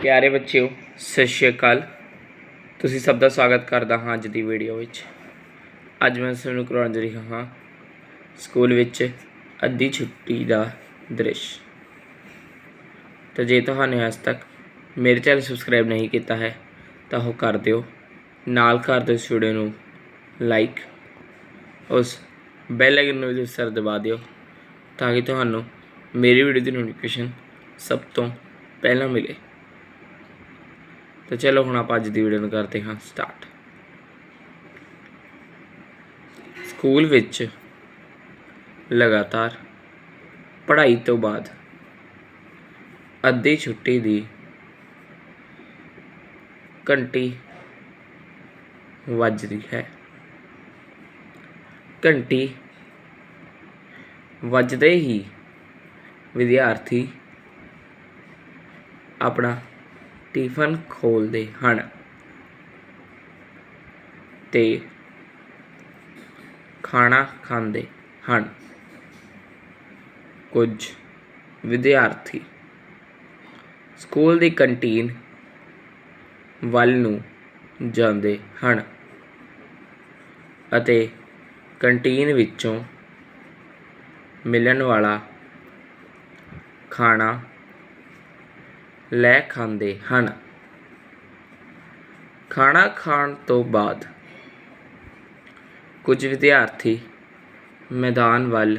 ਪਿਆਰੇ ਬੱਚਿਓ, ਸਤਿ ਸ਼੍ਰੀ ਅਕਾਲ। ਤੁਸੀਂ ਸਭ ਦਾ ਸਵਾਗਤ ਕਰਦਾ ਹਾਂ ਅੱਜ ਦੀ ਵੀਡੀਓ ਵਿੱਚ। ਅੱਜ ਮੈਂ ਤੁਹਾਨੂੰ ਕਰਾਉਣ ਜਾ ਰਿਹਾ ਹਾਂ ਸਕੂਲ ਵਿੱਚ ਅੱਧੀ ਛੁੱਟੀ ਦਾ ਦ੍ਰਿਸ਼। ਤਾਂ ਜੇ ਤੁਹਾਨੂੰ ਅੱਜ ਤੱਕ ਮੇਰੇ ਚੈਨਲ ਸਬਸਕ੍ਰਾਈਬ ਨਹੀਂ ਕੀਤਾ ਹੈ, ਤਾਂ ਉਹ ਕਰ ਦਿਓ। ਨਾਲ ਕਰ ਦਿਓ ਇਸ ਵੀਡੀਓ ਨੂੰ ਲਾਈਕ ਉਸ ਬੈਲ ਆਈਕਨ ਨੂੰ ਵੀ ਸਰ ਦਬਾ ਦਿਓ, ਤਾਂ ਕਿ ਤੁਹਾਨੂੰ ਮੇਰੀ ਵੀਡੀਓ ਦੀ ਨੋਟੀਫਿਕੇਸ਼ਨ ਸਭ ਤੋਂ ਪਹਿਲਾਂ ਮਿਲੇ। ਤਾਂ ਚਲੋ ਹੁਣ ਆਪਾਂ ਅੱਜ ਦੀ ਵੀਡੀਓ ਨੂੰ ਕਰਦੇ ਹਾਂ ਸਟਾਰਟ ਸਕੂਲ ਵਿੱਚ ਲਗਾਤਾਰ ਪੜ੍ਹਾਈ ਤੋਂ ਬਾਅਦ ਅੱਧੀ ਛੁੱਟੀ ਦੀ ਘੰਟੀ ਵੱਜਦੀ ਹੈ। ਘੰਟੀ ਵੱਜਦੇ ਹੀ ਵਿਦਿਆਰਥੀ ਆਪਣਾ ਟਿਫਨ ਖੋਲਦੇ ਹਨ। ਤੇ ਖਾਣਾ ਖਾਂਦੇ ਹਨ। ਕੁਝ ਵਿਦਿਆਰਥੀ ਸਕੂਲ ਦੀ ਕੰਟੀਨ ਵੱਲ ਨੂੰ ਜਾਂਦੇ ਹਨ ਅਤੇ ਕੰਟੀਨ ਵਿੱਚੋਂ ਮਿਲਣ ਵਾਲਾ ਖਾਣਾ ਲੈ ਖਾਂਦੇ ਹਨ। ਖਾਣਾ ਖਾਣ ਤੋਂ ਬਾਅਦ ਕੁਝ ਵਿਦਿਆਰਥੀ ਮੈਦਾਨ ਵੱਲ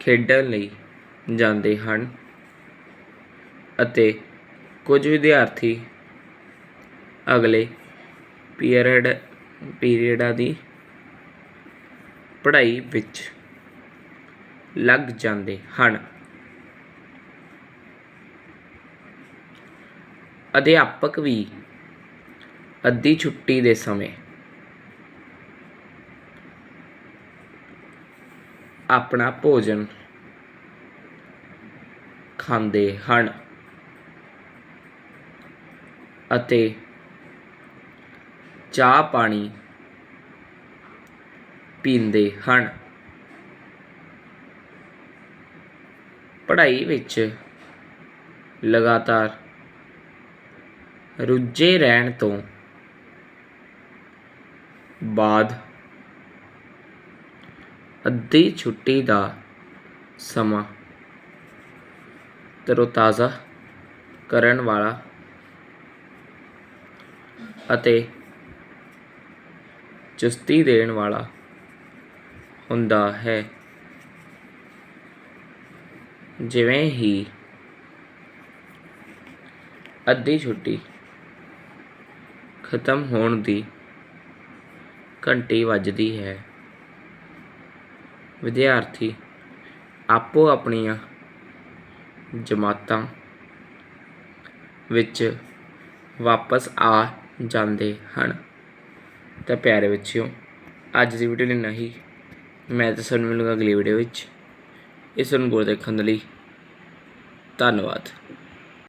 ਖੇਡਣ ਲਈ ਜਾਂਦੇ ਹਨ ਅਤੇ ਕੁਝ ਵਿਦਿਆਰਥੀ ਅਗਲੇ ਪੀਰੀਅਡ, ਪੀਰੀਅਡਾਂ ਦੀ ਪੜ੍ਹਾਈ ਵਿੱਚ ਲੱਗ ਜਾਂਦੇ ਹਨ। ਅਧਿਆਪਕ ਵੀ ਅੱਧੀ ਛੁੱਟੀ ਦੇ ਸਮੇਂ ਆਪਣਾ ਭੋਜਨ ਖਾਂਦੇ ਹਨ ਅਤੇ ਚਾਹ ਪਾਣੀ ਪੀਂਦੇ ਹਨ। ਪੜ੍ਹਾਈ ਵਿੱਚ ਲਗਾਤਾਰ ਰੁੱਝੇ ਰਹਿਣ ਤੋਂ ਬਾਅਦ ਅੱਧੀ ਛੁੱਟੀ ਦਾ ਸਮਾਂ ਤਰੋਤਾਜ਼ਾ ਕਰਨ ਵਾਲਾ ਅਤੇ ਚੁਸਤੀ ਦੇਣ ਵਾਲਾ ਹੁੰਦਾ ਹੈ। ਜਿਵੇਂ ਹੀ ਅੱਧੀ ਛੁੱਟੀ ਖਤਮ ਹੋਣ ਦੀ ਘੰਟੀ ਵੱਜਦੀ ਹੈ। ਵਿਦਿਆਰਥੀ ਆਪੋ ਆਪਣੀਆਂ ਜਮਾਤਾਂ ਵਿੱਚ ਵਾਪਸ ਆ ਜਾਂਦੇ ਹਨ। ਤਾਂ ਪਿਆਰੇ ਬੱਚਿਓ, ਅੱਜ ਦੀ ਵੀਡੀਓ ਲਈ ਨਹੀਂ ਮੈਂ ਤਾਂ ਤੁਹਾਨੂੰ ਮਿਲੂੰਗਾ ਅਗਲੀ ਵੀਡੀਓ ਵਿੱਚ। ਇਸ ਨੂੰ ਗੌਰ ਦੇਖਣ ਦੇ ਲਈ ਧੰਨਵਾਦ।